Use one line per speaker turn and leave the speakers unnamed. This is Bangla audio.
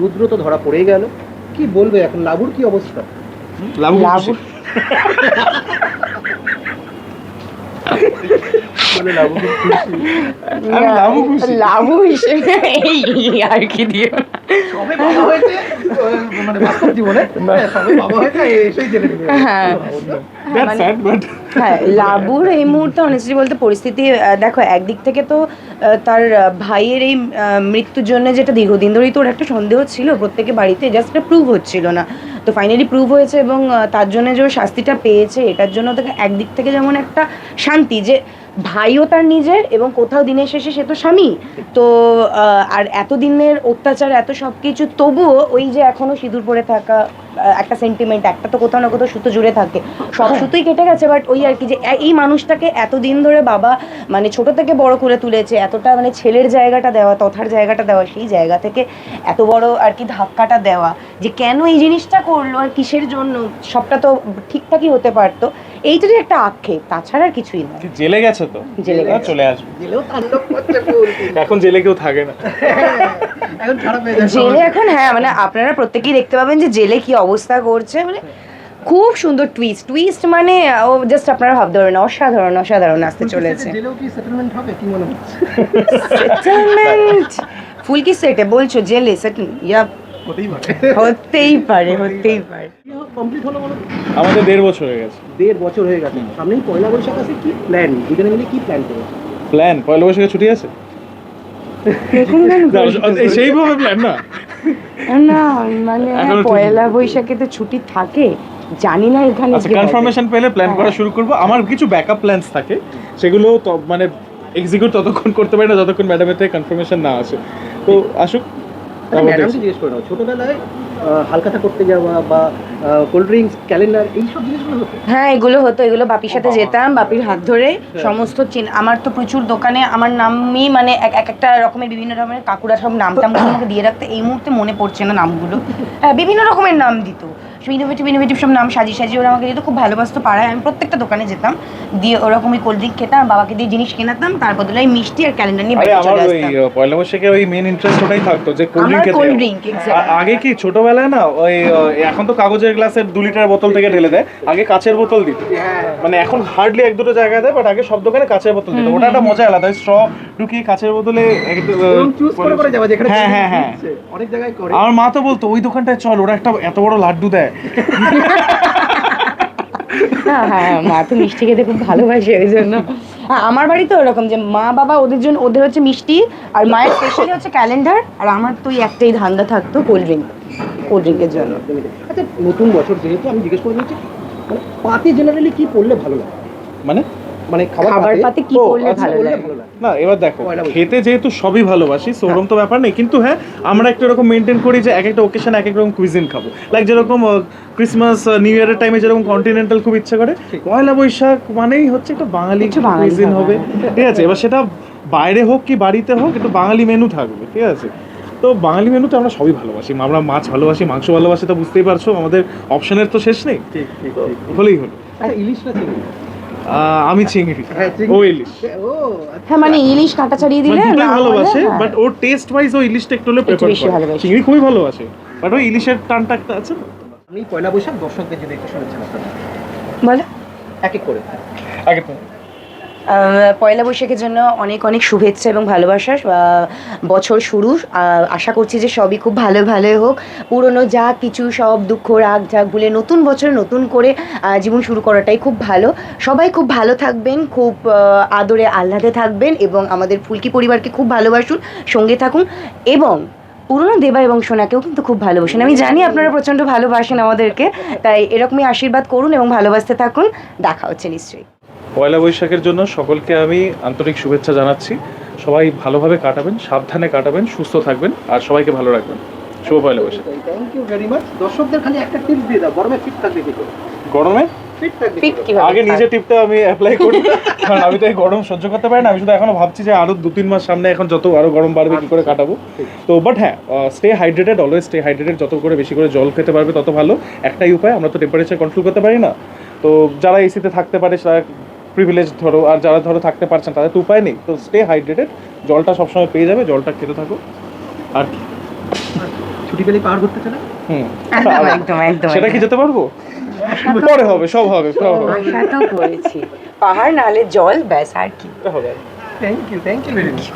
রুদ্র তো ধরা পড়ে গেল। কি বলবে এখন? লাবুর কি অবস্থা?
লাবু
লাবু হিসেবে এই আর কি দিয়ে।
সবে বাবা হয়েছে। মানে বাস্তব জীবনে। হ্যাঁ, সবে বাবা হয়েছে এসেই জেনে
হ্যাঁ।
দ্যাটস
মানে- হ্যাঁ লাবুর এই মুহূর্তে অনেস্টলি বলতে পরিস্থিতি দেখো একদিক থেকে তো তার ভাইয়ের এই মৃত্যুর জন্য যেটা দীর্ঘদিন ধরেই তো ওর একটা সন্দেহ ছিল প্রত্যেকে বাড়িতে জাস্ট এটা প্রুভ হচ্ছিল না। তো ফাইনালি প্রুভ হয়েছে এবং তার জন্য যে শাস্তিটা পেয়েছে এটার জন্য তাকে একদিক থেকে যেমন একটা শান্তি যে ভাইও তার নিজের এবং কোথাও দিনের শেষে সে তো স্বামী। তো আর এত দিনের অত্যাচার এত সব কিছু তবুও ওই যে এখনও সিঁদুর পরে থাকা একটা সেন্টিমেন্ট একটা তো কোথাও না কোথাও সুতো জুড়ে থাকে। সব সুতোই কেটে গেছে বাট ওই আর কি যে এই মানুষটাকে এতদিন ধরে বাবা মানে ছোট থেকে বড় করে তুলেছে এতটা মানে ছেলের জায়গাটা দেওয়া তথার জায়গাটা দেওয়া সেই জায়গা থেকে এত বড় আর কি ধাক্কাটা দেওয়া। যে কেন এই জিনিসটা করল আর কিসের জন্য সবটা তো ঠিকঠাকই হতে পারতো এইটারই একটা আক্ষেপ তাছাড়া আর কিছুই না।
জেলে গেছে তো?
জেলে গেছে।
চলে আসবে।
জেলেও তাণ্ডব করছে ফুল।
এখন জেলে কেউ থাকে না।
এখন খারাপ হয়ে যাচ্ছে
জেলে এখন হ্যাঁ মানে আপনারা প্রত্যেকেই দেখতে পাবেন যে জেলে কি অবস্থা করছে মানে খুব সুন্দর টুইস্ট টুইস্ট মানে ও জাস্ট আপনারা ভাবতে পারবেন না, অসাধারণ অসাধারণ আসতে চলেছে।
জেলেও কি সেটেলমেন্ট হবে কি মনে হচ্ছে?
সেটেলমেন্ট ফুলকি সেটে বলছো জেলে সেটেল ইয়া
হতেই পারে।
হতেই পারে হতেই পারে।
কমপ্লিট হলো বলো
আমাদের দেড় বছর হয়ে গেছে।
দেড় বছর হয়ে গেছে। সামনেই পয়লা বৈশাখ আছে কি প্ল্যান দুজনে মিলে কি প্ল্যান
প্ল্যান পয়লা বৈশাখে ছুটি আছে? সেইভাবে প্ল্যান না।
না মানে পয়লা বৈশাখে তো ছুটি থাকে জানি না এখানে
আচ্ছা কনফার্মেশন পেলে প্ল্যান করা শুরু করব। আমার কিছু ব্যাকআপ প্ল্যানস থাকে সেগুলো তো মানে এক্সিকিউট ততক্ষণ করতে পারি না যতক্ষণ ম্যাডামের থেকে কনফার্মেশন না আসে। তো আসুক।
ম্যাডামকে জিজ্ঞেস করে নাও। ছোটবেলায় আহ, করতে যাওয়া বা কোল্ড ড্রিঙ্কস ক্যালেন্ডার এইসব জিনিসগুলো হতো?
হ্যাঁ এগুলো হতো এগুলো বাপির সাথে যেতাম বাপির হাত ধরে সমস্ত চিন আমার তো প্রচুর দোকানে আমার নামই মানে এক এক একটা রকমের বিভিন্ন রকমের কাকুরা সব নাম টামগুলো আমাকে দিয়ে রাখতে এই মুহূর্তে মনে পড়ছে না নামগুলো। হ্যাঁ বিভিন্ন রকমের নাম দিত। ইনোভেটিভ ইনোভেটিভ সব নাম সাজিয়ে সাজিয়ে ওরা আমাকে দিত খুব ভালোবাসতো পাড়ায়। আমি প্রত্যেকটা দোকানে যেতাম দিয়ে ওরকমই কোল্ড ড্রিঙ্ক খেতাম বাবাকে দিয়ে জিনিস কেনাতাম তার বদলে আমি মিষ্টি আর ক্যালেন্ডার নিয়ে বাড়ি চলে আসতাম।
পয়লা বৈশাখে ওই মেন ইন্টারেস্ট ওটাই থাকতো যে কোল্ড ড্রিঙ্ক খেতে। হবে।
exactly.
আগে কি ছোটবেলায় না ওই এখন তো কাগজের গ্লাসের দু লিটার বোতল থেকে ঢেলে দেয় আগে কাচের বোতল দিত। মানে এখন হার্ডলি এক দুটো জায়গায় দেয় বাট আগে সব দোকানে কাচের বোতল দিত। ওটা একটা মজা আলাদা স্ট্র ঢুকিয়ে কাচের বোতলে একদম,
চুজ করে করে যাওয়া যেখানে
হ্যাঁ হ্যাঁ হ্যাঁ।
অনেক জায়গায় করে।
আমার মা তো বলতো ওই দোকানটায় চল ওরা একটা এত বড় লাড্ডু দেয়
হ্যাঁ হ্যাঁ মা তো মিষ্টি খেতে খুব ভালোবাসে ওই জন্য। হ্যাঁ আমার বাড়িতে ওরকম যে মা বাবা ওদের জন্য ওদের হচ্ছে মিষ্টি আর মায়ের স্পেশালি হচ্ছে ক্যালেন্ডার আর আমার তো ওই একটাই ধান্দা থাকতো কোল্ড ড্রিঙ্ক কোল্ড ড্রিঙ্কের জন্য।
আচ্ছা নতুন বছর যেহেতু আমি জিজ্ঞেস করে নিচ্ছি মানে পাতে জেনারেলি কি পড়লে ভালো লাগে?
মানে?
মানে খাবার
পাতে? কি করলে
আচ্ছা,
ভালো লাগে?
না এবার দেখো খেতে যেহেতু সবই ভালোবাসি সো তো ব্যাপার নেই। কিন্তু হ্যাঁ আমরা একটা এরকম মেনটেন করি যে এক একটা ওকেশন এক এক রকম কুইজিন খাব। লাইক যেরকম ক্রিসমাস নিউ ইয়ারের টাইমে যেরকম কন্টিনেন্টাল খুব ইচ্ছা করে পয়লা বৈশাখ মানেই হচ্ছে একটা বাঙালি কুইজিন হবে। ঠিক আছে এবার সেটা বাইরে হোক কি বাড়িতে হোক একটু বাঙালি মেনু থাকবে ঠিক আছে? তো বাঙালি মেনুতে আমরা সবই ভালোবাসি। আমরা মাছ ভালোবাসি মাংস ভালোবাসি তো বুঝতেই পারছ আমাদের অপশনের তো শেষ নেই।
ঠিক ঠিক
হলেই হলো।
আচ্ছা ইলিশ না চিংড়ি?
আহ, আমি চিংড়ি
হ্যাঁ,
ও ইলিশ।
ও আচ্ছা।
হ্যাঁ মানে ইলিশ কাঁটা ছাড়িয়ে দিলে
মানে দুটোই ভালোবাসে
হ্যাঁ।
বাট ওর টেস্ট ওয়াইজ ও ইলিশটা একটু হলে প্রেফার করে।
ভালোবাসে।
চিংড়ি খুবই ভালোবাসে বাট ওই ইলিশের টানটা একটা আছে
আমি পয়লা বৈশাখ দর্শকদের যদি একটু শুনেছেন আপনারা
বলে।
এক এক করে।
আগে
পয়লা বৈশাখের জন্য অনেক অনেক শুভেচ্ছা এবং ভালোবাসা বছর শুরু। আশা করছি যে সবই খুব ভালো ভালো হোক। পুরনো যা কিছু সব দুঃখ, রাগ ঝাগ ভুলে নতুন বছর নতুন করে জীবন শুরু করাটাই খুব ভালো। সবাই খুব ভালো থাকবেন, খুব আদরে আহ্লাদে থাকবেন এবং আমাদের ফুলকি পরিবারকে খুব ভালোবাসুন, সঙ্গে থাকুন এবং পুরনো দেবা এবং সোনাকেও কিন্তু খুব ভালোবাসেন। আমি জানি আপনারা প্রচণ্ড ভালোবাসেন আমাদেরকে, তাই এরকমই আশীর্বাদ করুন এবং ভালোবাসতে থাকুন। দেখা হচ্ছে নিশ্চয়ই।
পয়লা বৈশাখের জন্য সকলকে আমি আন্তরিক শুভেচ্ছা জানাচ্ছি। সবাই ভালোভাবে কাটাবেন সাবধানে কাটাবেন সুস্থ থাকবেন আর সবাইকে ভালো রাখবেন। শুভ Poila Boishakh.
Thank you very much দর্শকদের খালি একটা টিপস দিয়ে দাও গরমে ফিট থাকবে কি করে?
গরমে? আগে? নিজে টিপটা আমি অ্যাপ্লাই করি কারণ আমি তো এই গরম সহ্য করতে পারি না আমি শুধু এখনও ভাবছি যে আরও দু তিন মাস সামনে এখন যত আরও গরম বাড়বে কি করে কাটাবো। তো বাট হ্যাঁ stay hydrated always stay hydrated যত করে বেশি করে জল খেতে পারবে তত ভালো। একটাই উপায় আমরা তো টেম্পারেচার কন্ট্রোল করতে পারি না। তো যারা এসিতে থাকতে পারে তারা প্রিভিলেজ ধরো আর যারা ধরো থাকতে পারছেন তাদের তো উপায় নেই। তো স্টে হাইড্রেটেড জলটা সবসময় পেয়ে যাবে জলটা খেতে থাকো। আর কি?
ছুটি পেলে পাহাড় করতে চলে
হুম।
একদম একদম একদম
সেটা কি যেতে পারব? পরে হবে সব হবে সব হবে।
আশা তো করেছি। পাহাড় নালে জল ব্যাস আর কি।
হবে।
Thank you thank you very much